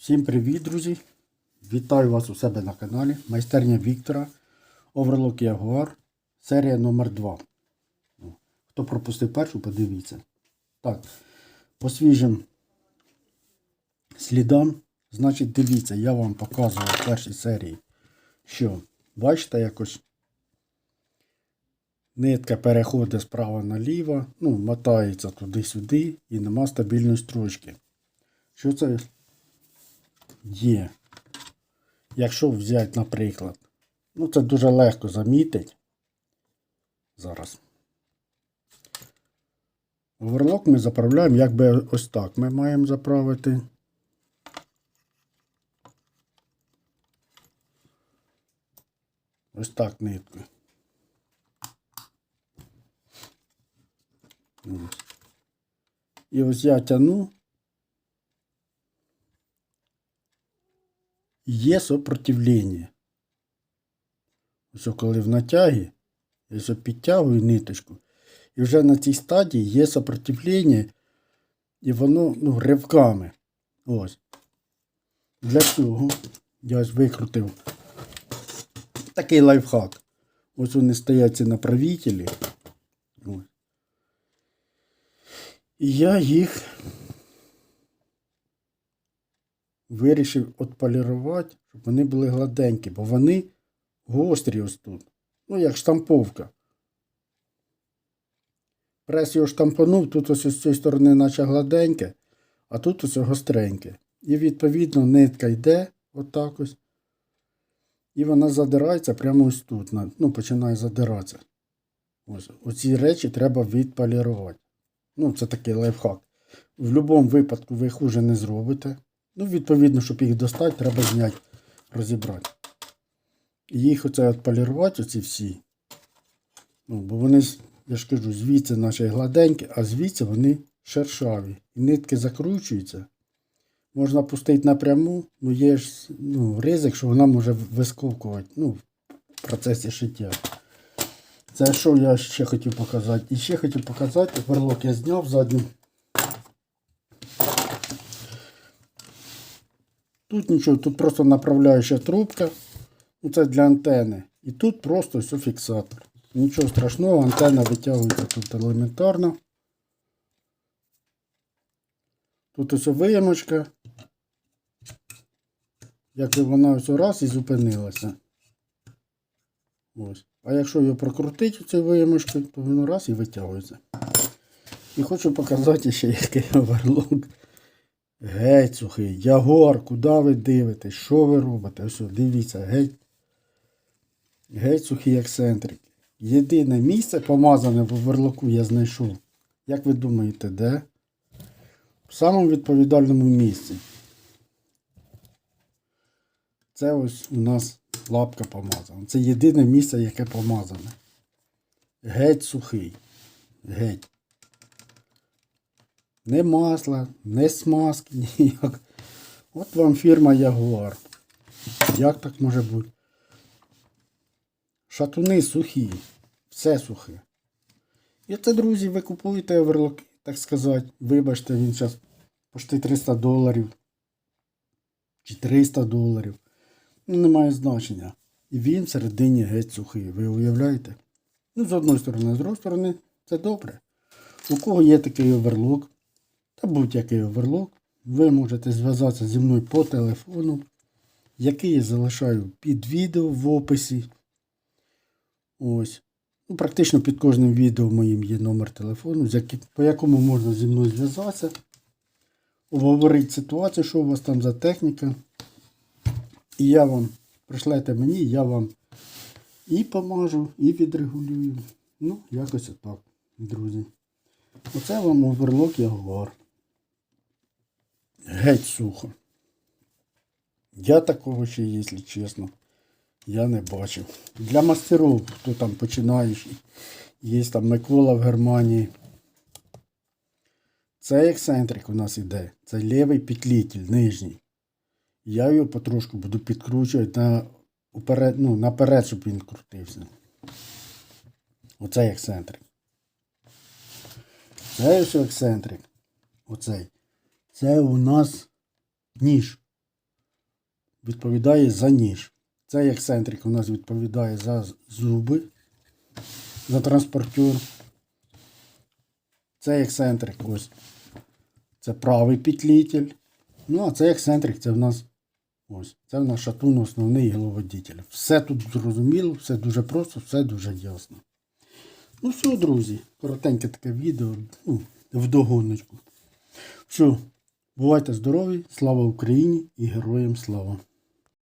Всім привіт, друзі! Вітаю вас у себе на каналі. Майстерня Віктора. Overlock Jaguar. Серія номер 2 Ну, Хто пропустив першу, подивіться. Так, по свіжим слідам, значить, дивіться, я вам показував в першій серії, що бачите, якось нитка переходить справа наліво, ну, мотається туди-сюди і нема стабільної строчки. Що це є. Якщо взяти, наприклад, ну це дуже легко замітити. Зараз. Оверлок ми заправляємо, якби ось так ми маємо заправити. Ось так. Ось. І ось я тяну. Є сопротивлення. Ось коли в натягі, я підтягую ниточку, і вже на цій стадії є сопротивлення, і воно ну, ривками. Ось. Для цього я ось викрутив такий лайфхак. Ось вони стоять ці направителі. Ось. І я їх вирішив отполірувати, щоб вони були гладенькі, бо вони гострі ось тут. Ну, як штамповка. Прес його штампанув, тут ось з цієї сторони наче гладеньке, а тут ось гостреньке. І відповідно нитка йде отак ось. І вона задирається прямо ось тут. Ну, починає задиратися. Ось. Оці речі треба відполірувати. Ну, це такий лайфхак. В будь-якому випадку ви хуже не зробите. Ну, відповідно, щоб їх достати, треба зняти, розібрати. І їх оце от полірувати, оці всі. Ну, бо вони, я ж кажу, звідси наші гладенькі, а звідси вони шершаві. І нитки закручуються. Можна пустити напряму, ну є ж ну, ризик, що вона може висковкувати ну, в процесі шиття. Це що я ще хотів показати? І ще хотів показати, верлок я зняв задню. Тут нічого, тут просто направляюча трубка. Ну, це для антени. І тут просто все фіксатор. Нічого страшного, антенна витягується тут елементарно. Тут ось виямочка. Якби вона ось раз і зупинилася. Ось. А якщо її прокрутити цю виямочку, то воно раз і витягується. І хочу показати ще який оверлок. Геть сухий, Ягор, куди ви дивитесь? Що ви робите? Ось, дивіться, геть. Геть сухий ексцентрик. Єдине місце помазане в оверлоку я знайшов. Як ви думаєте, де? В самому відповідальному місці. Це ось у нас лапка помазана. Це єдине місце, яке помазане. Геть сухий. Геть. Не масла, не смазки ніяк. От вам фірма Ягуар. Як так може бути? Шатуни сухі. Все сухе. І це, друзі, ви купуєте оверлоки, так сказати. Вибачте, він зараз почти 300 доларів. Чи 300 доларів. Ну, немає значення. І він всередині геть сухий. Ви уявляєте? Ну, з одної сторони, з другої сторони, це добре. У кого є такий оверлок, та будь-який оверлок, ви можете зв'язатися зі мною по телефону, який я залишаю під відео в описі. Ось. Ну, практично під кожним відео моїм є номер телефону, по якому можна зі мною зв'язатися, обговорити ситуацію, що у вас там за техніка. І я вам пришлете мені, я вам і поможу, і відрегулюю. Ну, якось отак, друзі. Оце вам оверлок Ягуар. Геть сухо. Я такого ще, якщо чесно, я не бачив. Для мастерів, хто там починаючий, є там Микола в Германії. Цей ексцентрик у нас іде. Це лівий петлітель, нижній. Я його потрошку буду підкручувати на, уперед, ну, наперед, щоб він крутився. Оцей ексцентрик. Це ексцентрик. Оцей. Це у нас ніж. відповідає за ніж. Цей ексцентрик у нас відповідає за зуби, за транспортер. Цей ексцентрик ось. Це правий петлітель. Ну, а цей ексцентрик це в нас ось. Це в нас шатун основний і головодитель. Все тут зрозуміло, все дуже просто, все дуже ясно. Ну все, друзі, коротеньке таке відео. Ну, вдогоночку. Все, бувайте здорові, слава Україні і героям слава!